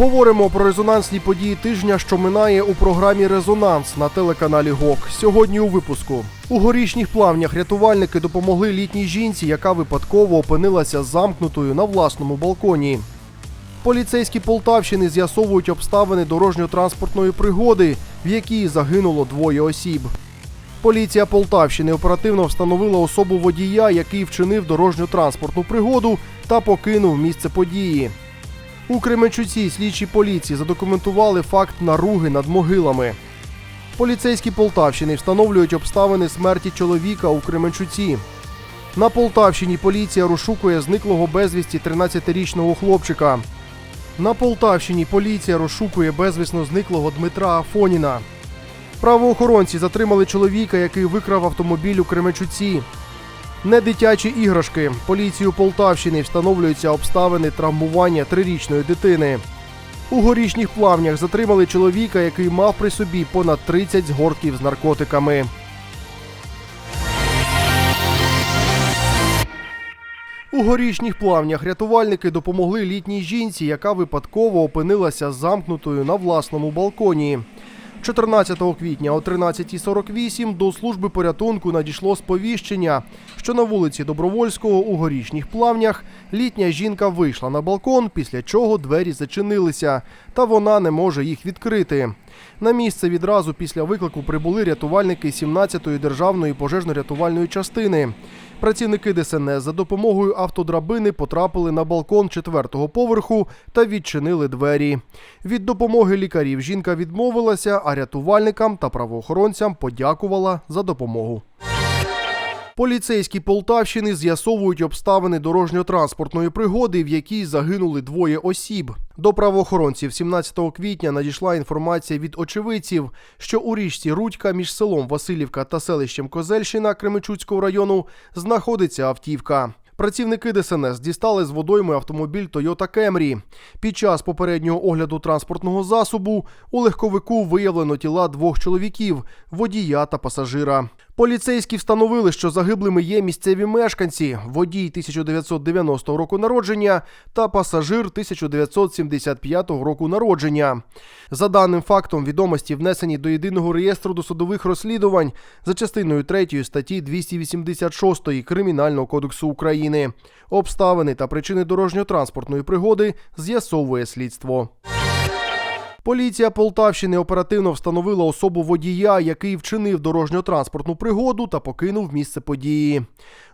Говоримо про резонансні події тижня, що минає у програмі Резонанс на телеканалі ГОК. Сьогодні у випуску у горішніх плавнях рятувальники допомогли літній жінці, яка випадково опинилася замкнутою на власному балконі. Поліцейські Полтавщини з'ясовують обставини дорожньо-транспортної пригоди, в якій загинуло двоє осіб. Поліція Полтавщини оперативно встановила особу водія, який вчинив дорожньо-транспортну пригоду та покинув місце події. У Кременчуці слідчі поліції задокументували факт наруги над могилами. Поліцейські Полтавщини встановлюють обставини смерті чоловіка у Кременчуці. На Полтавщині поліція розшукує зниклого безвісті 13-річного хлопчика. На Полтавщині поліція розшукує безвісно зниклого Дмитра Афоніна. Правоохоронці затримали чоловіка, який викрав автомобіль у Кременчуці. Не дитячі іграшки. Поліцію Полтавщини встановлюються обставини травмування трирічної дитини. У горішніх плавнях затримали чоловіка, який мав при собі понад 30 згортків з наркотиками. У горішніх плавнях рятувальники допомогли літній жінці, яка випадково опинилася замкнутою на власному балконі. 14 квітня о 13.48 до служби порятунку надійшло сповіщення, що на вулиці Добровольського у горішніх плавнях літня жінка вийшла на балкон, після чого двері зачинилися, та вона не може їх відкрити. На місце відразу після виклику прибули рятувальники 17-ї державної пожежно-рятувальної частини. Працівники ДСНС за допомогою автодрабини потрапили на балкон четвертого поверху та відчинили двері. Від допомоги лікарів жінка відмовилася, а рятувальникам та правоохоронцям подякувала за допомогу. Поліцейські Полтавщини з'ясовують обставини дорожньо-транспортної пригоди, в якій загинули двоє осіб. До правоохоронців 17 квітня надійшла інформація від очевидців, що у річці Рудька між селом Васильівка та селищем Козельщина Кременчуцького району знаходиться автівка. Працівники ДСНС дістали з водойми автомобіль Toyota Camry. Під час попереднього огляду транспортного засобу у легковику виявлено тіла двох чоловіків водія та пасажира. Поліцейські встановили, що загиблими є місцеві мешканці, водій 1990 року народження та пасажир 1975 року народження. За даним фактом, відомості внесені до єдиного реєстру досудових розслідувань за частиною 3 статті 286 Кримінального кодексу України. Обставини та причини дорожньо-транспортної пригоди з'ясовує слідство. Поліція Полтавщини оперативно встановила особу водія, який вчинив дорожньо-транспортну пригоду та покинув місце події.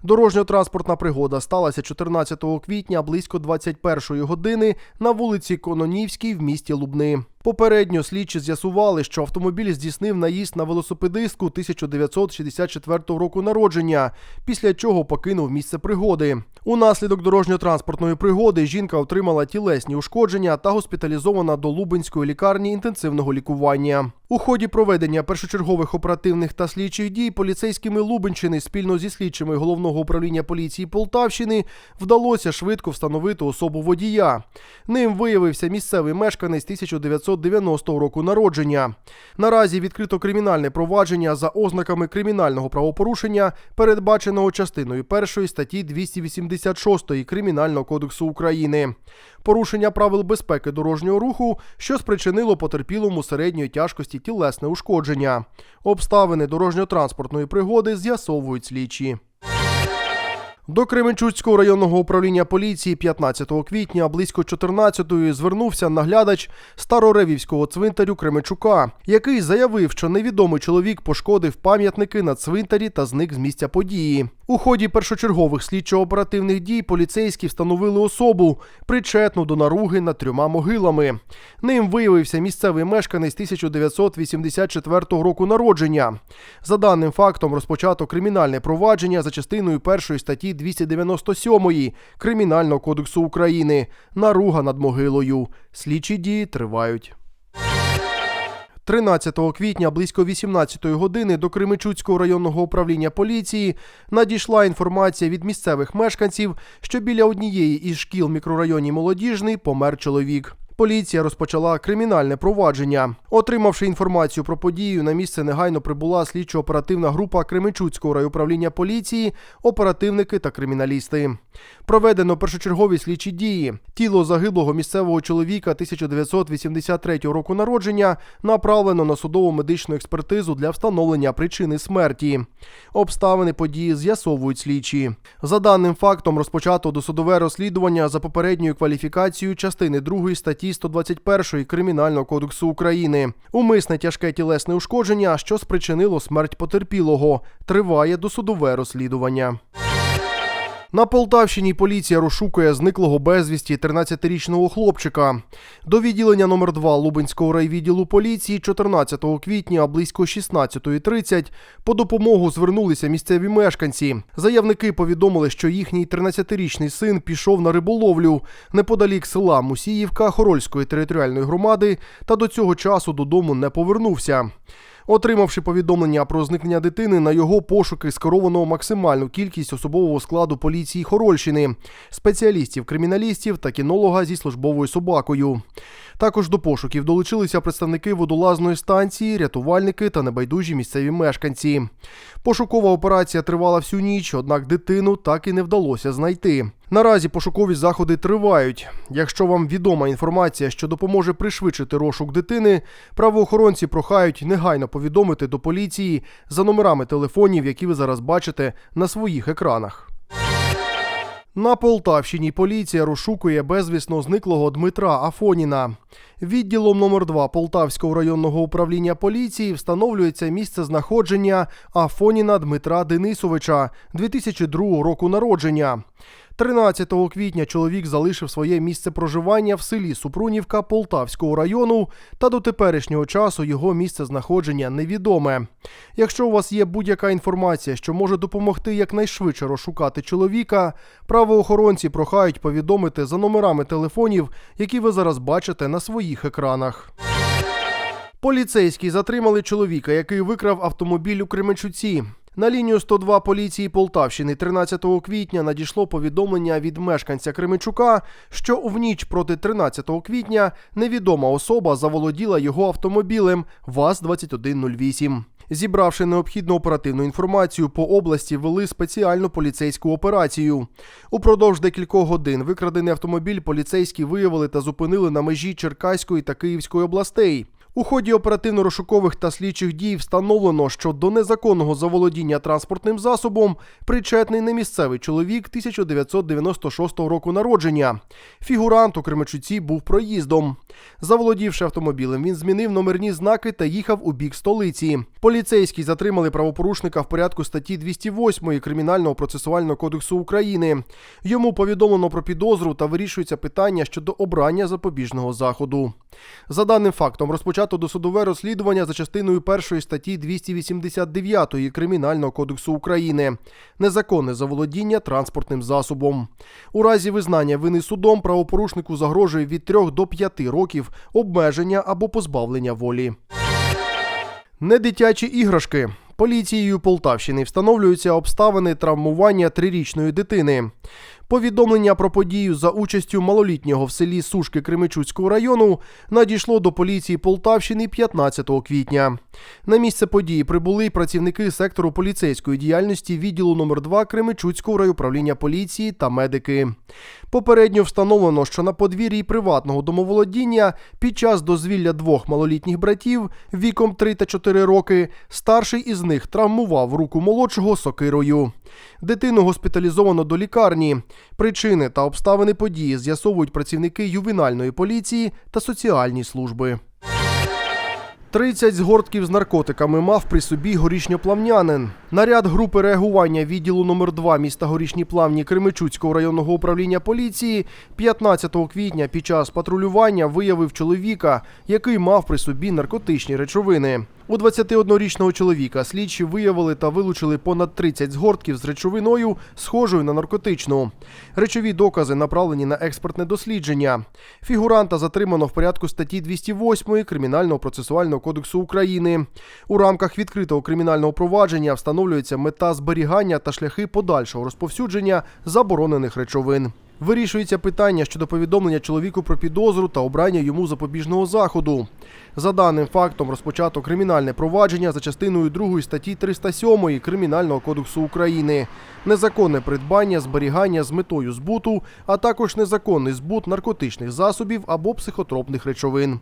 Дорожньо-транспортна пригода сталася 14 квітня близько 21 години на вулиці Кононівській в місті Лубни. Попередньо слідчі з'ясували, що автомобіль здійснив наїзд на велосипедистку 1964 року народження, після чого покинув місце пригоди. Унаслідок дорожньо-транспортної пригоди жінка отримала тілесні ушкодження та госпіталізована до Лубенської лікарні інтенсивного лікування. У ході проведення першочергових оперативних та слідчих дій поліцейськими Лубенщини спільно зі слідчими головного управління поліції Полтавщини вдалося швидко встановити особу водія. Ним виявився місцевий мешканець 1990 року народження. Наразі відкрито кримінальне провадження за ознаками кримінального правопорушення, передбаченого частиною 1 статті 286 Кримінального кодексу України. Порушення правил безпеки дорожнього руху, що спричинило потерпілому середньої тяжкості тілесне ушкодження. Обставини дорожньо-транспортної пригоди з'ясовують слідчі. До Кременчуцького районного управління поліції 15 квітня близько 14-ї звернувся наглядач Староревівського цвинтарю Кременчука, який заявив, що невідомий чоловік пошкодив пам'ятники на цвинтарі та зник з місця події. У ході першочергових слідчо-оперативних дій поліцейські встановили особу, причетну до наруги над трьома могилами. Ним виявився місцевий мешканець 1984 року народження. За даним фактом розпочато кримінальне провадження за частиною першої статті 297 Кримінального кодексу України. Наруга над могилою. Слідчі дії тривають. 13 квітня близько 18 години до Кременчуцького районного управління поліції надійшла інформація від місцевих мешканців, що біля однієї із шкіл мікрорайоні Молодіжний помер чоловік. Поліція розпочала кримінальне провадження. Отримавши інформацію про подію, на місце негайно прибула слідчо-оперативна група Кременчуцького райуправління поліції, оперативники та криміналісти. Проведено першочергові слідчі дії. Тіло загиблого місцевого чоловіка 1983 року народження направлено на судово медичну експертизу для встановлення причини смерті. Обставини події з'ясовують слідчі. За даним фактом розпочато досудове розслідування за попередньою кваліфікацією частини 2 статті 121 Кримінального кодексу України. Умисне тяжке тілесне ушкодження, що спричинило смерть потерпілого. Триває досудове розслідування. На Полтавщині поліція розшукує зниклого безвісті 13-річного хлопчика. До відділення номер 2 Лубенського райвідділу поліції 14 квітня близько 16.30 по допомогу звернулися місцеві мешканці. Заявники повідомили, що їхній 13-річний син пішов на риболовлю неподалік села Мусіївка Хорольської територіальної громади та до цього часу додому не повернувся. Отримавши повідомлення про зникнення дитини, на його пошуки скеровано максимальну кількість особового складу поліції Хорольщини, спеціалістів, криміналістів та кінолога зі службовою собакою. Також до пошуків долучилися представники водолазної станції, рятувальники та небайдужі місцеві мешканці. Пошукова операція тривала всю ніч, однак дитину так і не вдалося знайти. Наразі пошукові заходи тривають. Якщо вам відома інформація, що допоможе пришвидшити розшук дитини, правоохоронці прохають негайно повідомити до поліції за номерами телефонів, які ви зараз бачите на своїх екранах. На Полтавщині поліція розшукує безвісно зниклого Дмитра Афоніна. Відділом номер 2 Полтавського районного управління поліції встановлюється місце знаходження Афоніна Дмитра Денисовича 2002 року народження. 13 квітня чоловік залишив своє місце проживання в селі Супрунівка Полтавського району, та до теперішнього часу його місце знаходження невідоме. Якщо у вас є будь-яка інформація, що може допомогти якнайшвидше розшукати чоловіка, правоохоронці прохають повідомити за номерами телефонів, які ви зараз бачите на своїх екранах. Поліцейські затримали чоловіка, який викрав автомобіль у Кременчуці. На лінію 102 поліції Полтавщини 13 квітня надійшло повідомлення від мешканця Кременчука, що в ніч проти 13 квітня невідома особа заволоділа його автомобілем ВАЗ-2108. Зібравши необхідну оперативну інформацію, по області вели спеціальну поліцейську операцію. Упродовж декількох годин викрадений автомобіль поліцейські виявили та зупинили на межі Черкаської та Київської областей. У ході оперативно-розшукових та слідчих дій встановлено, що до незаконного заволодіння транспортним засобом причетний немісцевий чоловік 1996 року народження. Фігурант у Кременчуці був проїздом. Заволодівши автомобілем, він змінив номерні знаки та їхав у бік столиці. Поліцейські затримали правопорушника в порядку статті 208 Кримінального процесуального кодексу України. Йому повідомлено про підозру та вирішується питання щодо обрання запобіжного заходу. За даним фактом розпочато досудове розслідування за частиною першої статті 289 Кримінального кодексу України незаконне заволодіння транспортним засобом. У разі визнання вини судом правопорушнику загрожує від 3 до 5 років обмеження або позбавлення волі. Недитячі іграшки. Поліцією Полтавщини встановлюються обставини травмування трирічної дитини. Повідомлення про подію за участю малолітнього в селі Сушки Кремичуцького району надійшло до поліції Полтавщини 15 квітня. На місце події прибули працівники сектору поліцейської діяльності відділу номер 2 Кремичуцького райуправління поліції та медики. Попередньо встановлено, що на подвір'ї приватного домоволодіння під час дозвілля двох малолітніх братів віком 3 та 4 роки старший із них травмував руку молодшого сокирою. Дитину госпіталізовано до лікарні. Причини та обставини події з'ясовують працівники ювенальної поліції та соціальні служби. 30 згортків з наркотиками мав при собі горішньоплавнянин. Наряд групи реагування відділу номер 2 міста Горішні Плавні Кременчуцького районного управління поліції 15 квітня під час патрулювання виявив чоловіка, який мав при собі наркотичні речовини. У 21-річного чоловіка слідчі виявили та вилучили понад 30 згортків з речовиною, схожою на наркотичну. Речові докази направлені на експертне дослідження. Фігуранта затримано в порядку статті 208 Кримінального процесуального кодексу України. У рамках відкритого кримінального провадження встановлюється мета зберігання та шляхи подальшого розповсюдження заборонених речовин. Вирішується питання щодо повідомлення чоловіку про підозру та обрання йому запобіжного заходу. За даним фактом розпочато кримінальне провадження за частиною 2 статті 307 Кримінального кодексу України, незаконне придбання, зберігання з метою збуту, а також незаконний збут наркотичних засобів або психотропних речовин.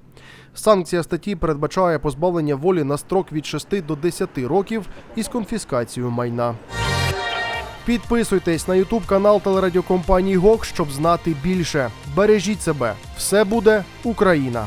Санкція статті передбачає позбавлення волі на строк від 6 до 10 років із конфіскацією майна. Підписуйтесь на Ютуб канал телерадіокомпанії ГОК, щоб знати більше. Бережіть себе. Все буде Україна!